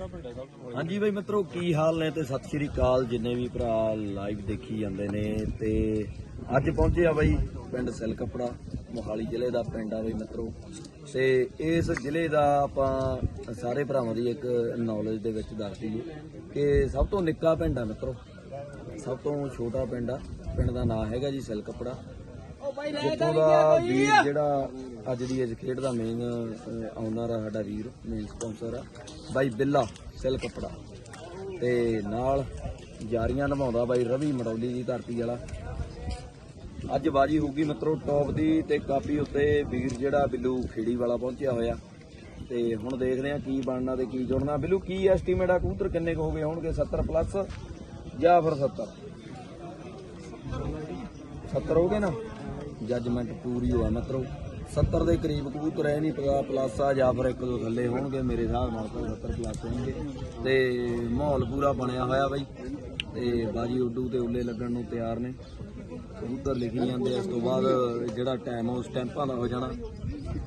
ਹਾਂਜੀ ਬਈ ਮਿੱਤਰੋ, ਕੀ ਹਾਲ ਨੇ ਤੇ ਸਤਿ ਸ਼੍ਰੀ ਅਕਾਲ। ਜਿੰਨੇ ਵੀ ਭਰਾ ਲਾਈਵ ਦੇਖੀ ਜਾਂਦੇ ਨੇ ਤੇ ਅੱਜ ਪਹੁੰਚੇ ਆ ਬਈ ਪਿੰਡ ਸਿਲ ਕਪੜਾ ਮੋਹਾਲੀ ਜ਼ਿਲ੍ਹੇ ਦਾ ਪਿੰਡ ਆ ਬਈ ਮਿੱਤਰੋ। ਤੇ ਇਸ ਜ਼ਿਲ੍ਹੇ ਦਾ ਆਪਾਂ ਸਾਰੇ ਭਰਾਵਾਂ ਦੀ ਇੱਕ ਨੌਲੇਜ ਦੇ ਵਿੱਚ ਦੱਸ ਦਈਏ ਕਿ ਸਭ ਤੋਂ ਨਿੱਕਾ ਪਿੰਡ ਆ ਮਿੱਤਰੋ। ਸਭ ਤੋਂ ਛੋਟਾ ਪਿੰਡ ਆ। ਪਿੰਡ ਦਾ ਨਾਮ ਹੈਗਾ ਜੀ ਸਿਲ ਕਪੜਾ ਜਿੱਥੋਂ ਦਾ ਵੀਰ ਜਿਹੜਾ ਅੱਜ ਦੀ ਇਸ ਖੇਡ ਦਾ ਮੇਨ ਆਨਰ ਆ ਸਾਡਾ ਵੀਰ ਮੇਨ ਸਪਾਂਸਰ ਆ। ਬਾਈ ਬਿੱਲਾ ਸਿਲ ਕਪੜਾ। ਤੇ ਨਾਲ ਜਾਰੀਆਂ ਨਿਭਾਉਂਦਾ ਬਾਈ ਰਵੀ ਮੜੌਲੀ ਦੀ ਧਰਤੀ ਵਾਲਾ। ਅੱਜ ਬਾਜੀ ਹੋਊਗੀ ਮਿੱਤਰੋ ਟੌਪ ਦੀ ਤੇ ਕਾਪੀ ਉੱਤੇ ਵੀਰ ਜਿਹੜਾ ਬਿੱਲੂ ਖੇੜੀ ਵਾਲਾ ਪਹੁੰਚਿਆ ਹੋਇਆ। ਤੇ ਹੁਣ ਦੇਖਦੇ ਆ ਕੀ ਬਣਨਾ ਤੇ ਕੀ ਜੁੜਨਾ। ਬਿੱਲੂ ਕੀ ਐਸਟੀਮੇਟ ਆ? ਕਬੂਤਰ ਕਿੰਨੇ ਕੁ ਹੋ ਗਏ? ਹੋਣਗੇ 70 ਪਲੱਸ ਜਾਂ ਫਿਰ 70 70 ਹੋ ਗਏ ਨਾ? ਜੱਜਮੈਂਟ ਪੂਰੀ ਹੋਆ, ਮਤਲਬ 70 ਦੇ ਕਰੀਬ ਕਬੂਤਰ ਐ ਨਹੀਂ ਪਤਾ ਪਲੱਸ ਆ ਜਾਂ ਫਿਰ ਇੱਕ ਦੋ ਥੱਲੇ ਹੋਣਗੇ, ਮੇਰੇ ਹਿਸਾਬ ਨਾਲ ਤਾਂ 70 ਪਲੱਸ ਹੋਣਗੇ। ਤੇ ਮਾਹੌਲ ਪੂਰਾ ਬਣਿਆ ਹੋਇਆ ਬਾਈ। ਤੇ ਬਾਜੀ ਉੱਡੂ ਤੇ ਉੱਲੇ ਲੱਗਣ ਨੂੰ ਤਿਆਰ ਨੇ। ਕਬੂਤਰ ਲਿਖੀ ਜਾਂਦੇ ਇਸ ਤੋਂ ਬਾਅਦ ਜਿਹੜਾ ਟਾਈਮ ਉਹ ਸਟੈਂਪਾਂ ਦਾ ਹੋ ਜਾਣਾ।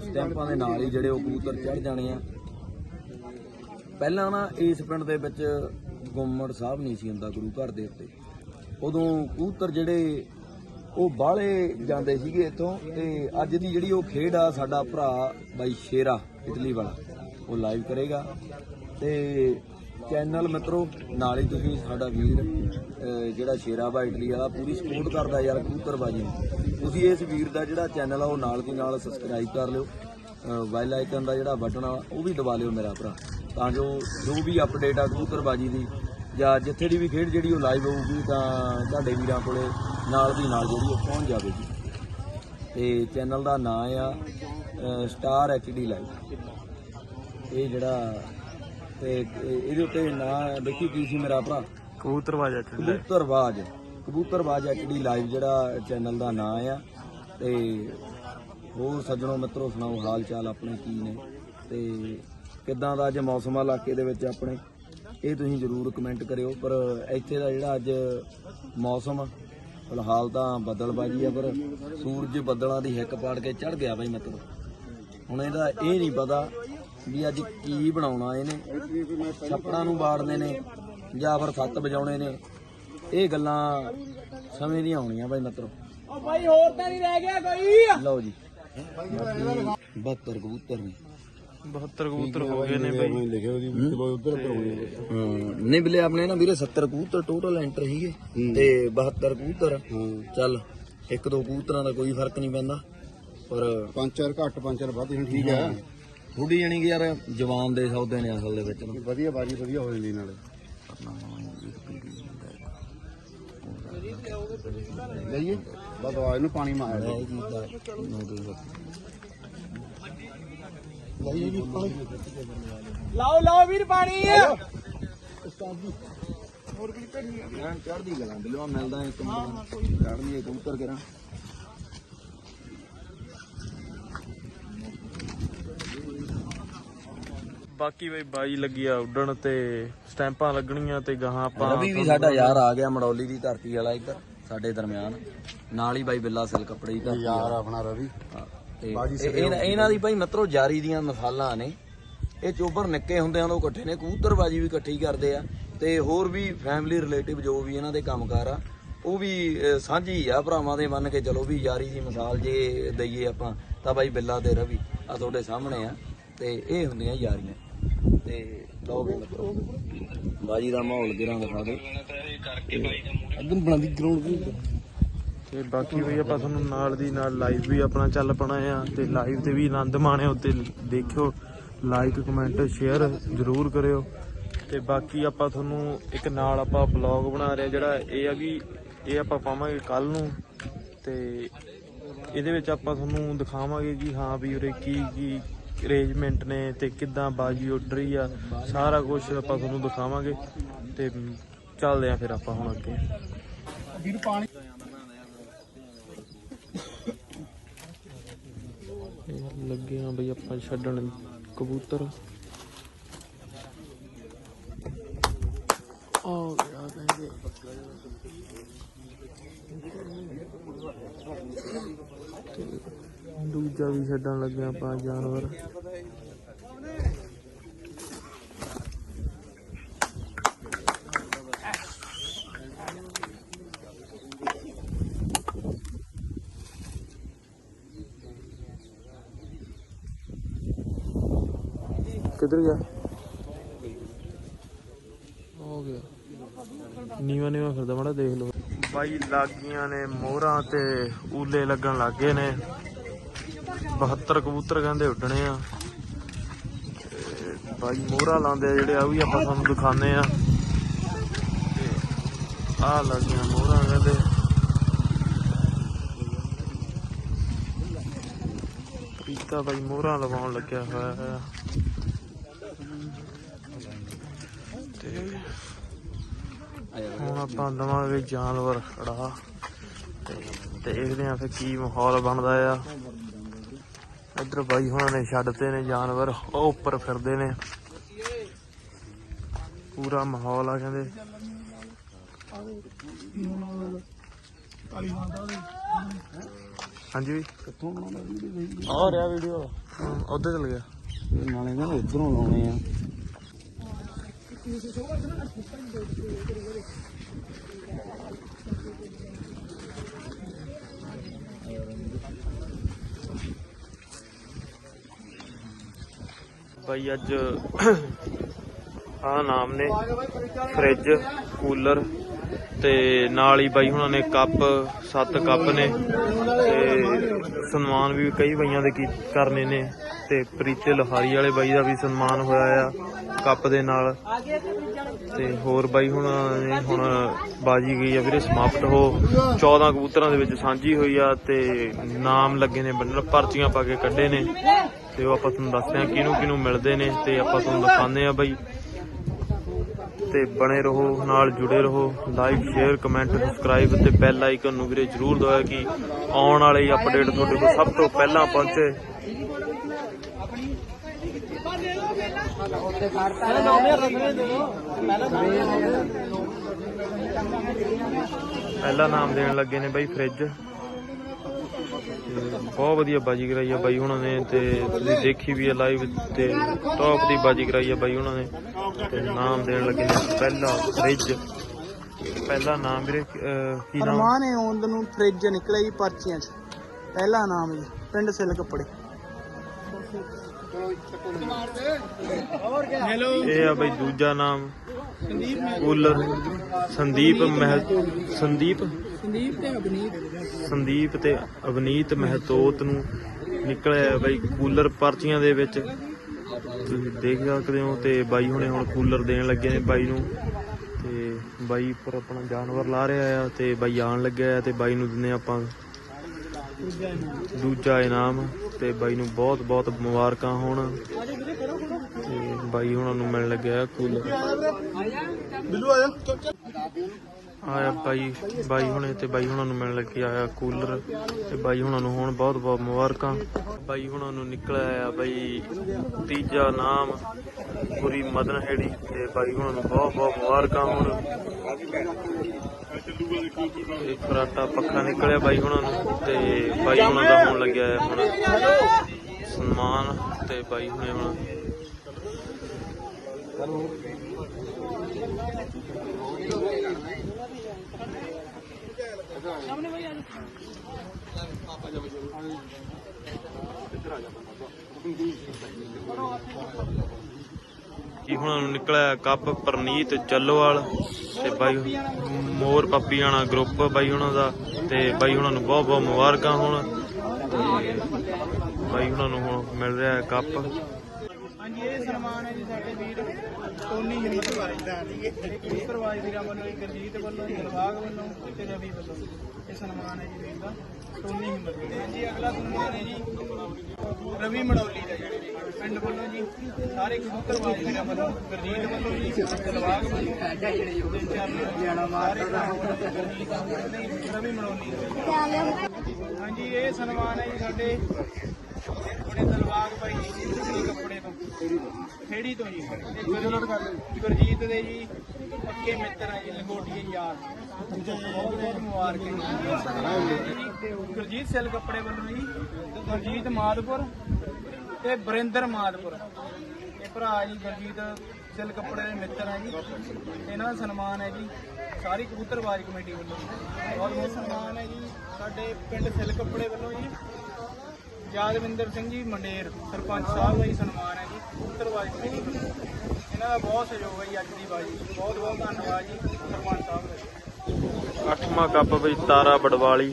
ਸਟੈਂਪਾਂ ਦੇ ਨਾਲ ਹੀ ਜਿਹੜੇ ਉਹ ਕਬੂਤਰ ਚੜ ਜਾਣੇ ਆ। ਪਹਿਲਾਂ ਨਾ ਇਸ ਪਿੰਡ ਦੇ ਵਿੱਚ ਗੁੰਮੜ ਸਾਹਿਬ ਨਹੀਂ ਸੀ ਹੁੰਦਾ ਗੁਰੂ ਘਰ ਦੇ ਉੱਤੇ। ਉਦੋਂ ਕਬੂਤਰ ਜਿਹੜੇ ਉਹ ਬਾਹਲੇ ਜਾਂਦੇ ਸੀਗੇ ਇੱਥੋਂ ਤੇ ਅੱਜ ਦੀ ਜਿਹੜੀ ਉਹ ਖੇਡ ਆ ਸਾਡਾ ਭਰਾ ਬਾਈ ਸ਼ੇਰਾ ਇਟਲੀ ਵਾਲਾ, ਉਹ ਲਾਈਵ ਕਰੇਗਾ। ਤੇ ਚੈਨਲ ਮਿੱਤਰੋ, ਨਾਲ ਹੀ ਤੁਸੀਂ ਸਾਡਾ ਵੀਰ ਜਿਹੜਾ ਸ਼ੇਰਾ ਬਾਈ ਇਟਲੀ ਵਾਲਾ, ਪੂਰੀ ਸਪੋਰਟ ਕਰਦਾ ਯਾਰ ਕਬੂਤਰਬਾਜੀ ਨੂੰ। ਤੁਸੀਂ ਇਸ ਵੀਰ ਦਾ ਜਿਹੜਾ ਚੈਨਲ ਆ, ਉਹ ਨਾਲ ਦੀ ਨਾਲ ਸਬਸਕ੍ਰਾਈਬ ਕਰ ਲਿਓ। ਵੈਲ ਆਈਕਨ ਦਾ ਜਿਹੜਾ ਬਟਨ ਆ, ਉਹ ਵੀ ਦਬਾ ਲਿਓ ਮੇਰਾ ਭਰਾ। ਤਾਂ ਜੋ ਜੋ ਵੀ ਅਪਡੇਟ ਆ ਕਬੂਤਰਬਾਜੀ ਦੀ, ਜਾਂ ਜਿੱਥੇ ਦੀ ਵੀ ਖੇਡ ਜਿਹੜੀ ਉਹ ਲਾਈਵ ਹੋਊਗੀ, ਤਾਂ ਤੁਹਾਡੇ ਵੀਰਾਂ ਕੋਲੇ ਨਾਲ ਦੀ ਨਾਲ ਜਿਹੜੀ ਉਹ ਪਹੁੰਚ ਜਾਵੇਗੀ। ਤੇ ਚੈਨਲ ਦਾ ਨਾਮ ਆ ਸਟਾਰ ਐਚਡੀ ਲਾਈਵ ਇਹ ਜਿਹੜਾ ਤੇ ਇਹ- ਇਹਦੇ ਉੱਤੇ ਨਾਂ ਦੇਖੀ ਕੀ ਸੀ ਮੇਰਾ ਭਰਾ? ਕਬੂਤਰਵਾਜ ਆ ਕਬੂਤਰਬਾਜ ਕਬੂਤਰਬਾਜ ਐਚਡੀ ਲਾਈਵ ਜਿਹੜਾ ਚੈਨਲ ਦਾ ਨਾਮ ਆ। ਤੇ ਹੋਰ ਸੱਜਣੋ ਮਿੱਤਰੋ ਸੁਣਾਓ ਹਾਲ ਚਾਲ ਆਪਣੇ ਕੀ ਨੇ? ਤੇ ਕਿੱਦਾਂ ਦਾ ਅੱਜ ਮੌਸਮ ਆ ਇਲਾਕੇ ਦੇ ਵਿੱਚ ਆਪਣੇ? ਇਹ ਤੁਸੀਂ ਜਰੂਰ ਕਮੈਂਟ ਕਰਿਓ ਪਰ ਇੱਥੇ ਦਾ ਜਿਹੜਾ ਅੱਜ ਮੌਸਮ ਫਿਲਹਾਲ ਤਾਂ ਬੱਦਲਬਾਜੀ ਆ ਪਰ ਸੂਰਜ ਬੱਦਲਾਂ ਦੀ ਹਿੱਕ ਪਾੜ ਕੇ ਚੜ ਗਿਆ ਬਾਈ ਮਿੱਤਰੋ ਹੁਣ ਇਹਦਾ ਇਹ ਨਹੀਂ ਪਤਾ ਵੀ ਅੱਜ ਕੀ ਬਣਾਉਣਾ ਇਹਨੇ। ਛੱਪੜਾਂ ਨੂੰ ਬਾੜਨੇ ਨੇ ਜਾਂ ਫਿਰ ਸੱਤ ਵਜਾਉਣੇ ਨੇ। ਇਹ ਗੱਲਾਂ ਸਮੇਂ ਦੀਆਂ ਆਉਣੀਆਂ ਬਾਈ ਮਿੱਤਰੋ ਓ ਭਾਈ ਹੋਰ ਤਾਂ ਨਹੀਂ ਰਹਿ ਗਿਆ ਕੋਈ। ਲਓ ਜੀ। 72 ਕਬੂਤਰ ਨੇ 72 ਕਬੂਤਰ ਹੋ ਗਏ ਨੇ ਬਈ। ਹਾਂ, ਨਹੀਂ ਬਿਲੇ ਆਪਣੇ ਨਾ ਵੀਰੇ 70 ਕਬੂਤਰ ਟੋਟਲ ਐਂਟਰ ਸੀਗੇ ਤੇ 72 ਕਬੂਤਰ। ਚੱਲ ਇੱਕ ਦੋ ਕਬੂਤਰਾਂ ਦਾ ਕੋਈ ਫ਼ਰਕ ਨਹੀਂ ਪੈਂਦਾ ਪਰ ਪੰਜ ਚਾਰ ਘੱਟ ਪੰਜ ਚਾਰ ਵੱਧ ਹੁਣ ਠੀਕ ਹੈ। ਥੋੜੀ ਜਾਣੀ ਕਿ ਯਾਰ ਜਵਾਨ ਦੇ ਸੌਦੇ ਨੇ ਅਸਲ ਦੇ ਵਿੱਚ ਨਾ। ਵਧੀਆ ਬਾਜੀ ਵਧੀਆ ਹੋ ਜਾਂਦੀ ਨਾਲੇ। ਲਈਏ। ਬਸ ਦਵਾ ਇਹਨੂੰ ਪਾਣੀ ਮਾਰ। ਪਾਣੀ ਲਾਓ ਲਾਓ ਵੀਰ ਪਾਣੀ। ਮੈਂ ਚੜਦੀ ਗਲਾਂ ਬਿਲਵਾ ਮਿਲਦਾ ਇੱਕ ਮਿੰਟ ਚੜਦੀ ਕਬੂਤਰ ਕਰਾਂ ਬਾਕੀ ਬਈ ਬਾਈ ਲੱਗੀ ਆ ਉੱਡਣ ਤੇ ਸਟੈਂਪਾਂ ਲੱਗਣੀਆਂ ਤੇ ਗਾਹਾਂ ਆਪਾਂ ਰਵੀ ਵੀ ਸਾਡਾ ਯਾਰ ਆ ਗਿਆ ਮੜੌਲੀ ਦੀ ਧਰਤੀ ਵਾਲਾ ਇੱਧਰ ਸਾਡੇ ਦਰਮਿਆਨ। ਨਾਲ ਹੀ ਬਾਈ ਬਿੱਲਾ ਸਿਲ ਕੱਪੜੇ ਦੀ ਧਰਤੀ ਯਾਰ ਆਪਣਾ ਰਵੀ। ਤੇ ਇਹ- ਇਹਨਾਂ ਇਹਨਾਂ ਦੀ ਭਾਈ ਮਿੱਤਰੋ ਜਾਰੀ ਦੀਆਂ ਮਿਸਾਲਾਂ ਨੇ। ਇਹ ਚੋਬਰ ਨਿੱਕੇ ਹੁੰਦਿਆਂ ਤੋਂ ਇਕੱਠੇ ਨੇ ਕਬੂਤਰਬਾਜੀ ਵੀ ਇਕੱਠੀ ਕਰਦੇ ਆ ਤੇ ਹੋਰ ਵੀ ਫੈਮਿਲੀ ਰਿਲੇਟਿਵ ਜੋ ਵੀ ਇਹਨਾਂ ਦੇ ਕੰਮਕਾਰ ਆ ਉਹ ਵੀ ਅਹ, ਸਾਂਝੀ ਆ ਭਰਾਵਾਂ ਦੇ ਮੰਨ ਕੇ ਚਲੋ ਵੀ ਯਾਰੀ ਦੀ ਮਿਸਾਲ ਜੇ ਦਈਏ ਆਪਾਂ ਤਾਂ ਬਾਈ ਬਿੱਲਾ ਤੇ ਰਵੀ ਆ ਤੁਹਾਡੇ ਸਾਹਮਣੇ ਆ ਤੇ ਇਹ ਹੁੰਦੀਆਂ ਯਾਰੀਆਂ। ਤੇ ਲਓ ਵੀ ਮਿੱਤਰੋ ਬਾਜੀ ਦਾ ਮਾਹੌਲ ਗਿਰਾਂ ਦਿਖਾ ਦਿਓ। ਅੱਧਨ ਬਣਾਦੀ ਗਰਾਊਂਡ ਤੇ ਬਾਕੀ ਬਈ ਆਪਾਂ ਤੁਹਾਨੂੰ ਨਾਲ ਦੀ ਨਾਲ ਲਾਈਵ ਵੀ ਆਪਣਾ ਚੱਲ ਪਣਾ ਆ ਤੇ ਲਾਈਵ ਤੇ ਵੀ ਆਨੰਦ ਮਾਣਿਓ ਤੇ ਦੇਖਿਓ ਲਾਈਕ ਕਮੈਂਟ ਸ਼ੇਅਰ ਜ਼ਰੂਰ ਕਰਿਓ। ਤੇ ਬਾਕੀ ਆਪਾਂ ਤੁਹਾਨੂੰ ਇੱਕ ਨਾਲ ਆਪਾਂ ਬਲੌਗ ਬਣਾ ਰਹੇ ਆ, ਜਿਹੜਾ ਇਹ ਆ ਕਿ ਇਹ ਆਪਾਂ ਪਾਵਾਂਗੇ ਕੱਲ ਨੂੰ। ਤੇ ਇਹਦੇ ਵਿੱਚ ਆਪਾਂ ਤੁਹਾਨੂੰ ਦਿਖਾਵਾਂਗੇ ਕਿ ਹਾਂ ਵੀ ਉਰੇ ਕੀ ਕੀ ਅਰੇਂਜਮੈਂਟ ਨੇ ਤੇ ਕਿੱਦਾਂ ਬਾਜੀ ਉੱਡ ਰਹੀ ਆ, ਸਾਰਾ ਕੁਝ ਆਪਾਂ ਤੁਹਾਨੂੰ ਦਿਖਾਵਾਂਗੇ। ਤੇ ਚੱਲਦੇ ਆ ਫਿਰ ਆਪਾਂ ਹੁਣ ਅੱਗੇ। ਵੀਰ ਪਾਣੀ ਇਹ ਲੱਗੇ ਆ ਬਈ ਆਪਾਂ ਛੱਡਣ ਕਬੂਤਰ। ਆ ਗਿਆ ਕਹਿੰਦੇ ਦੂਜਾ ਵੀ ਛੱਡਣ ਲੱਗਿਆ ਆਪਾਂ ਜਾਨਵਰ। ਕਿੱਧਰ ਗਿਆ ਹੋ ਗਿਆ। ਨੀਵਾ ਨੀਵਾ ਫਿਰਦਾ ਮੜਾ ਦੇਖ ਲਓ। ਬਾਈ ਲਾਗੀਆਂ ਨੇ ਮੋਹਰਾਂ ਤੇ ਊਲੇ ਲੱਗਣ ਲੱਗੇ ਨੇ। 72 ਕਬੂਤਰ ਕਹਿੰਦੇ ਉੱਡਣੇ ਆ। ਬਾਈ ਮੋਹਰਾਂ ਲਾਉਂਦੇ ਆ ਜਿਹੜੇ ਆ ਵੀ ਆਪਾਂ ਤੁਹਾਨੂੰ ਦਿਖਾਣੇ ਆ। ਆਹ ਲੱਗੀਆਂ ਮੋਹਰਾਂ ਕਹਿੰਦੇ। ਪੀਤਾ ਬਾਈ ਮੋਹਰਾਂ ਲਵਾਉਣ ਲੱਗਿਆ ਹੋਇਆ। ਹੈ ਤੇ ਹੁਣ ਆਪਾਂ ਦਵਾਂਗੇ ਜਾਨਵਰ ਖੜਾ। ਤੇ ਦੇਖਦੇ ਆਂ ਫਿਰ ਕੀ ਮਾਹੌਲ ਬਣਦਾ ਆ। ਇੱਧਰ ਬਾਈ ਹੁਣਾਂ ਨੇ ਛੱਡਤੇ ਨੇ ਜਾਨਵਰ ਉਹ ਉੱਪਰ ਫਿਰਦੇ ਨੇ। ਪੂਰਾ ਮਾਹੌਲ ਆ ਕਹਿੰਦੇ। ਹਾਂਜੀ ਵੀ ਕਿੱਥੋਂ ਬਣਾਉਣਾ ਵੀਡੀਓ ਆ ਰਿਹਾ ਵੀਡੀਓ ਉੱਧਰ ਚਲ ਗਿਆ। ਨਾਲੇ ਕਹਿੰਦੇ ਇਧਰੋਂ ਲਾਉਣੇ ਆ। ਬਾਈ, ਅੱਜ ਆ ਨਾਮ ਨੇ, ਫ੍ਰਿਜ, ਕੂਲਰ ਤੇ ਨਾਲ ਹੀ ਬਾਈ ਹੁਣਾਂ ਨੇ ਕੱਪ, ਸੱਤ ਕੱਪ ਨੇ ਤੇ ਸਨਮਾਨ ਵੀ ਕਈ ਬਈਆਂ ਦੇ ਕੀ, ਕਰਨੇ ਨੇ ਤੇ ਪ੍ਰੀਤੇ ਲੋਹਾਰੀ ਵਾਲੇ ਬਾਈ ਦਾ ਵੀ ਸਨਮਾਨ ਹੋਇਆ ਆ। ਕੱਪ ਦੇ ਨਾਲ। ਤੇ ਹੋਰ ਬਾਈ ਹੁਣ ਹੁਣ ਬਾਜੀ ਗਈ ਆ ਵੀਰੇ ਸਮਾਪਤ। ਹੋ 14 ਕਬੂਤਰਾਂ ਦੇ ਵਿੱਚ ਸਾਂਝੀ ਹੋਈ ਆ ਤੇ ਨਾਮ ਲੱਗੇ ਨੇ ਬੰਨਣ ਪਰਚੀਆਂ ਪਾ ਕੇ ਕੱਢੇ ਨੇ। ਤੇ ਉਹ ਆਪਾਂ ਤੁਹਾਨੂੰ ਦੱਸਦੇ ਆ ਕਿਹਨੂੰ ਕਿਹਨੂੰ ਮਿਲਦੇ ਨੇ ਤੇ ਆਪਾਂ ਤੁਹਾਨੂੰ ਦਿਖਾਉਂਦੇ ਆ ਬਾਈ। ਤੇ ਬਣੇ ਰਹੋ, ਨਾਲ ਜੁੜੇ ਰਹੋ। ਲਾਈਕ ਸ਼ੇਅਰ ਕਮੈਂਟ ਸਬਸਕ੍ਰਾਈਬ ਤੇ ਬੈਲ ਆਈਕਨ ਨੂੰ ਵੀਰੇ ਜਰੂਰ ਦਬਾਓ ਕਿ ਆਉਣ ਵਾਲੀ ਅਪਡੇਟ ਤੁਹਾਡੇ ਕੋਲ ਸਭ ਤੋਂ ਪਹਿਲਾਂ ਪਹੁੰਚੇ। ਪਹਿਲਾ ਨਾਮ ਦੇਣ ਲੱਗੇ ਨੇ ਬਾਈ ਫ੍ਰਿਜ। ਬਹੁਤ ਵਧੀਆ ਬਾਜੀ ਕਰਾਈ ਆ ਬਾਈ ਹੁਣਾਂ ਨੇ ਤੇ ਤੁਸੀਂ ਦੇਖੀ ਵੀ ਆ ਲਾਈਵ ਤੇ ਟੌਪ ਦੀ ਬਾਜੀ ਕਰਾਈ ਆ ਬਾਈ ਹੁਣਾਂ ਨੇ। ਤੇ ਨਾਮ ਦੇਣ ਲੱਗੇ ਨੇ ਪਹਿਲਾ ਫ੍ਰਿਜ। ਪਹਿਲਾ ਨਾਮ ਵੀਰੇ ਅਹ, ਕੀ ਨਾਮ? ਅਰਮਾਨ ਹੈ ਆਉਂਦ ਨੂੰ ਫ੍ਰਿਜ ਨਿਕਲਿਆ ਜੀ ਪਰਚੀਆਂ 'ਚ। ਪਹਿਲਾ ਨਾਮ ਜੀ ਪਿੰਡ ਸਿਲ ਕੱਪੜੇ ਇਹ ਆ ਬਾਈ ਦੂਜਾ ਨਾਮ। ਕੂਲਰ। ਸੰਦੀਪ ਮਹਿ ਸੰਦੀਪ? ਸੰਦੀਪ ਤੇ ਅਬਨੀਤ ਸੰਦੀਪ ਤੇ ਅਵਨੀਤ ਮਹਿਤੋਤ ਨੂੰ ਨਿਕਲਿਆ ਹੈ ਬਾਈ ਕੂਲਰ ਪਰਚੀਆਂ ਦੇ ਵਿੱਚ। ਤੁਸੀਂ ਦੇਖ ਸਕਦੇ ਹੋ ਤੇ ਬਾਈ ਹੁਣੇ ਹੁਣ ਕੂਲਰ ਦੇਣ ਲੱਗੇ ਨੇ ਬਾਈ ਨੂੰ। ਤੇ ਬਾਈ ਉੱਪਰ ਆਪਣਾ ਜਾਨਵਰ ਲਾ ਰਿਹਾ ਆ ਤੇ ਬਾਈ ਆਣ ਲੱਗਿਆ ਆ ਤੇ ਬਾਈ ਨੂੰ ਦਿੰਨੇ ਆਪਾਂ ਦੂਜਾ ਇਨਾਮ ਤੇ ਬਾਈ ਨੂੰ ਬਹੁਤ ਬਹੁਤ ਮੁਬਾਰਕਾਂ ਹੋਣ। ਤੇ ਬਾਈ ਹੁਣਾਂ ਨੂੰ ਮਿਲਣ ਲੱਗਿਆ ਕੂਲਰ ਬਿੱਲੂ ਆਇਆ। ਆਇਆ ਬਾਈ ਬਾਈ ਹੁਣੇ ਤੇ ਬਾਈ ਹੁਣਾਂ ਨੂੰ ਮਿਲਣ ਲੱਗੇ, ਆਇਆ ਕੂਲਰ ਤੇ ਬਾਈ ਹੁਣਾਂ ਨੂੰ ਹੁਣ ਬਹੁਤ ਬਹੁਤ ਮੁਬਾਰਕਾਂ। ਬਾਈ ਹੁਣਾਂ ਨੂੰ ਨਿਕਲਿਆ ਆ ਬਾਈ ਤੀਜਾ ਨਾਮ, ਪੂਰੀ ਮਦਨ ਹੈੜੀ ਤੇ ਬਾਈ ਹੁਣਾਂ ਨੂੰ ਬਹੁਤ ਬਹੁਤ ਮੁਬਾਰਕਾਂ ਹੁਣ। ਤੇ ਫਰਾਟਾ ਪੱਖਾ ਨਿਕਲਿਆ ਬਾਈ ਹੁਣਾਂ ਨੂੰ ਤੇ ਬਾਈ ਹੁਣਾਂ ਦਾ ਹੋਣ ਲੱਗਿਆ ਆ ਹੁਣ ਸਨਮਾਨ ਤੇ ਬਾਈ ਹੁਣੇ ਹੁਣ। ਕੀ ਹੁਣਾਂ ਨਿਕਲਿਆ ਕੱਪ ਪਰਨੀਤ ਚੱਲੋਵਾਲ ਤੇ ਬਾਈ ਮੋਰ ਪੱਪੀਆਣਾ ਗਰੁੱਪ ਬਾਈ ਉਹਨਾਂ ਦਾ ਤੇ ਬਾਈ ਉਹਨਾਂ ਨੂੰ ਬਹੁਤ ਬਹੁਤ ਮੁਬਾਰਕਾਂ ਹੁਣ ਬਾਈ ਉਹਨਾਂ ਨੂੰ ਹੁਣ ਮਿਲ ਰਿਹਾ ਹੈ ਕੱਪ। ਹਾਂਜੀ, ਇਹ ਸਨਮਾਨ ਹੈ ਜੀ ਸਾਡੇ ਵੀਰ ਟੋਨੀ ਹਿੰਮਤ ਵਾਲਾ ਕਬੂਤਰਵਾਜ ਵੀਰਾਂ ਵੱਲੋਂ ਗਰਜੀਤ ਵੱਲੋਂ ਦਿਲਬਾਗ ਵੱਲੋਂ ਤੇ ਰਵੀ ਵੱਲੋਂ ਇਹ ਸਨਮਾਨ ਹੈ ਜੀ ਵੀਰ ਦਾ। ਟੋਨੀ ਹਿੰਮਤ ਤੇ ਜੀ ਅਗਲਾ ਸਨਮਾਨ ਹੈ ਜੀ ਰਵੀ ਮੜੌਲੀ ਦਾ ਜੀ ਪਿੰਡ ਵੱਲੋਂ ਜੀ ਸਾਰੇ ਕਬੂਤਰਵਾਜ ਵੀਰਾਂ ਵੱਲੋਂ ਗਰਜੀਤ ਵੱਲੋਂ ਜੀ ਦਿਲਬਾਗ ਵੱਲੋਂ ਤੇ ਚਰਨ ਸਾਰੇ ਗਰਜੀਤ ਵੱਲੋਂ ਰਵੀ ਮੜੌਲੀ ਹਾਂਜੀ ਇਹ ਸਨਮਾਨ ਹੈ ਜੀ ਸਾਡੇ ਦਲਵਾਗ ਭਾਈ ਜੀ ਕੱਪੜੇ ਤੋਂ। ਖੇੜੀ ਤੋਂ ਜੀ। ਗੁਰਜੀਤ ਦੇ ਜੀ ਪੱਕੇ ਮਿੱਤਰ ਆ ਜੀ, ਲੰਗੋਟੀਏ ਯਾਰ। ਬਹੁਤ ਬਹੁਤ ਮੁਬਾਰਕਾਂ। ਗੁਰਜੀਤ ਸੈਲ ਕੱਪੜੇ ਵੱਲੋਂ ਜੀ, ਗੁਰਜੀਤ ਮਾਦਪੁਰ ਤੇ ਬਰਿੰਦਰ ਮਾਦਪੁਰ। ਇਹ ਭਰਾ ਜੀ, ਗੁਰਜੀਤ ਸੈਲ ਕੱਪੜੇ ਦੇ ਮਿੱਤਰ ਆ ਜੀ। ਇਹਨਾਂ ਦਾ ਸਨਮਾਨ ਹੈ ਜੀ, ਸਾਰੀ ਕਬੂਤਰਬਾਜ਼ ਕਮੇਟੀ ਵੱਲੋਂ। ਬਹੁਤ ਬਹੁਤ ਸਨਮਾਨ ਹੈ ਜੀ, ਸਾਡੇ ਪਿੰਡ ਸੈਲ ਕੱਪੜੇ ਵੱਲੋਂ ਜੀ। ਯਾਦਵਿੰਦਰ ਸਿੰਘ ਜੀ, ਮੰਡੇਰ, ਸਰਪੰਚ ਸਾਹਿਬ ਦਾ ਹੀ ਸਨਮਾਨ ਹੈ ਜੀ, ਕਬੂਤਰਬਾਜੀ ਕਮੇਟੀ ਵੱਲੋਂ। ਇਹਨਾਂ ਦਾ ਬਹੁਤ ਸਹਿਯੋਗ ਹੈ ਜੀ ਅੱਜ ਦੀ ਬਾਜੀ ਬਹੁਤ ਬਹੁਤ ਧੰਨਵਾਦ ਜੀ ਸਰਪੰਚ ਸਾਹਿਬ ਦਾ। ਜੀ ਅੱਠਵਾਂ ਕੱਪ ਬਈ ਤਾਰਾ ਬੜਵਾਲੀ।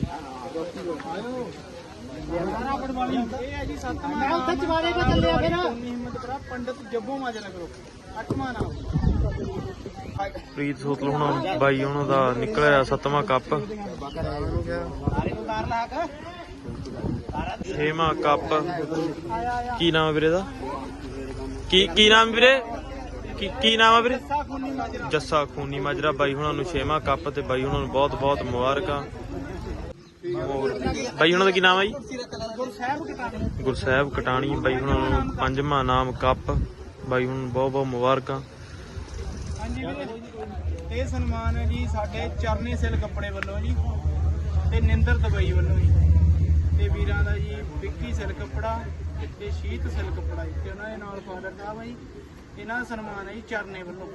ਇਹ ਹੈ ਜੀ ਸੱਤਵਾਂ ਮੈਂ ਉੱਥੇ ਚਵਾਰੇ ਕੋ ਚੱਲਿਆ ਫਿਰ। ਹਿੰਮਤ ਕਰਾ ਪੰਡਤ ਜੱਬੋ ਮਾਜਰਾ ਕਰੋ। ਅੱਠਵਾਂ ਨਾਮ। ਪ੍ਰੀਤ ਸੋਤਲ ਹੁਣ ਬਾਈ ਉਹਨਾਂ ਦਾ ਨਿਕਲਿਆ ਸੱਤਵਾਂ ਕੱਪ। ਤਾਰ ਛੇਵਾਂ ਕੱਪ। ਕੀ ਨਾਮ ਵੀਰੇ ਦਾ? ਕੀ ਕੀ ਨਾਮ ਵੀਰੇ? ਕੀ ਕੀ ਨਾਮ ਹੈ ਵੀਰੇ? ਜੱਸਾ ਖੂਨੀ ਮਾਜਰਾ। ਬਾਈ ਹੁਣਾਂ ਨੂੰ ਛੇਵਾਂ ਕੱਪ ਤੇ ਬਾਈ ਹੁਣਾਂ ਨੂੰ ਬਹੁਤ ਬਹੁਤ ਮੁਬਾਰਕਾਂ। ਬਾਈ ਹੁਣਾਂ ਦਾ ਕੀ ਨਾਮ ਹੈ ਜੀ? ਗੁਰਸਾਹਿਬ ਕਟਾਣੀ। ਬਾਈ ਹੁਣਾਂ ਨੂੰ ਪੰਜਵਾਂ ਨਾਮ ਕੱਪ ਬਾਈ ਹੁਣ ਨੂੰ ਬਹੁਤ ਬਹੁਤ ਮੁਬਾਰਕਾਂ। ਹਾਂਜੀ ਵੀਰੇ ਇਹ ਸਨਮਾਨ ਹੈ ਜੀ ਸਾਡੇ ਚਰਨੀ ਸਿਲ ਕੱਪੜੇ ਵੱਲੋਂ ਜੀ ਤੇ ਨਿੰਦਰ ਦਵਾਈ ਵੱਲੋਂ ਜੀ। ਤੇ ਵੀਰਾਂ ਦਾ ਜੀ ਵਿੱਕੀ ਸਿਲ ਕੱਪੜਾ ਤੇ ਸ਼ੀਤ ਸਿਲ ਕੱਪੜਾ ਜੀ ਤੇ ਉਹਨਾਂ ਦੇ ਨਾਲ ਫਾਦਰ ਸਾਹਿਬ ਆ ਜੀ। ਇਹਨਾਂ ਦਾ ਸਨਮਾਨ ਹੈ ਜੀ ਚਰਨੇ ਵੱਲੋਂ।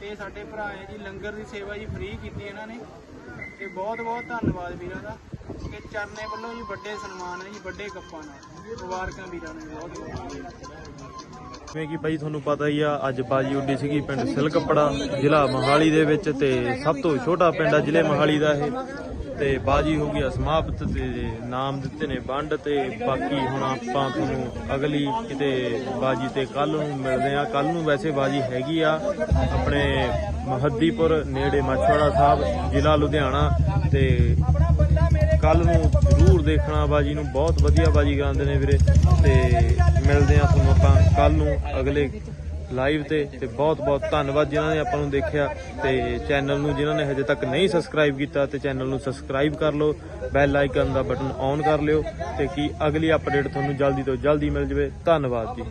ਤੇ ਸਾਡੇ ਭਰਾ ਹੈ ਜੀ, ਲੰਗਰ ਦੀ ਸੇਵਾ ਜੀ ਫ੍ਰੀ ਕੀਤੀ ਇਹਨਾਂ ਨੇ। ਤੇ ਬਹੁਤ ਬਹੁਤ ਧੰਨਵਾਦ ਵੀਰਾਂ ਦਾ। ਤੇ ਚਰਨੇ ਵੱਲੋਂ ਜੀ ਵੱਡੇ ਸਨਮਾਨ ਹੈ ਜੀ, ਵੱਡੇ ਕੱਪਾਂ ਨਾਲ। ਮੁਬਾਰਕਾਂ ਵੀਰਾਂ ਨੂੰ ਬਹੁਤ ਬਹੁਤ। ਜਿਵੇਂ ਕਿ ਬਾਈ ਤੁਹਾਨੂੰ ਪਤਾ ਹੀ ਆ, ਅੱਜ ਬਾਜੀ ਉੱਡੀ ਸੀਗੀ ਪਿੰਡ ਸਿਲਕਪੜਾ, ਜ਼ਿਲ੍ਹਾ ਮੋਹਾਲੀ ਦੇ ਵਿੱਚ ਤੇ ਸਭ ਤੋਂ ਛੋਟਾ ਪਿੰਡ ਆ ਜ਼ਿਲ੍ਹੇ ਮੋਹਾਲੀ ਦਾ ਇਹ। ਤੇ ਬਾਜੀ ਹੋ ਗਈ ਸਮਾਪਤ ਤੇ ਨਾਮ ਦਿੱਤੇ ਨੇ ਵੰਡ ਤੇ ਬਾਕੀ ਹੁਣ ਆਪਾਂ ਤੁਹਾਨੂੰ ਅਗਲੀ ਕਿਤੇ ਬਾਜੀ ਤੇ ਕੱਲ ਨੂੰ ਮਿਲਦੇ ਆ ਕੱਲ ਨੂੰ ਵੈਸੇ ਬਾਜੀ ਹੈਗੀ ਆ ਆਪਣੇ ਮਹੱਦੀਪੁਰ ਨੇੜੇ ਮਛਵਾੜਾ ਸਾਹਿਬ, ਜ਼ਿਲ੍ਹਾ ਲੁਧਿਆਣਾ ਤੇ ਕੱਲ ਨੂੰ ਜ਼ਰੂਰ ਦੇਖਣਾ ਬਾਜੀ ਨੂੰ। ਬਹੁਤ ਵਧੀਆ ਬਾਜੀ ਗਾਉਂਦੇ ਨੇ ਵੀਰੇ ਤੇ ਮਿਲਦੇ ਆ ਤੁਹਾਨੂੰ ਆਪਾਂ ਕੱਲ ਨੂੰ ਅਗਲੇ ਲਾਈਵ ਤੇ ਤੇ ਬਹੁਤ ਬਹੁਤ ਧੰਨਵਾਦ ਜਿਨ੍ਹਾਂ ਨੇ ਆਪਾਂ ਨੂੰ ਦੇਖਿਆ ਤੇ ਚੈਨਲ ਨੂੰ ਜਿਨ੍ਹਾਂ ਨੇ ਹਜੇ ਤੱਕ ਨਹੀਂ ਸਬਸਕ੍ਰਾਈਬ ਕੀਤਾ ਤੇ ਚੈਨਲ ਨੂੰ ਸਬਸਕ੍ਰਾਈਬ ਕਰ ਲਓ ਬੈਲ ਆਈਕਨ ਦਾ ਬਟਨ ਔਨ ਕਰ ਲਿਓ ਤੇ ਕੀ ਅਗਲੀ ਅਪਡੇਟ ਤੁਹਾਨੂੰ ਜਲਦੀ ਤੋਂ ਜਲਦੀ ਮਿਲ ਜਵੇ। ਧੰਨਵਾਦ ਜੀ।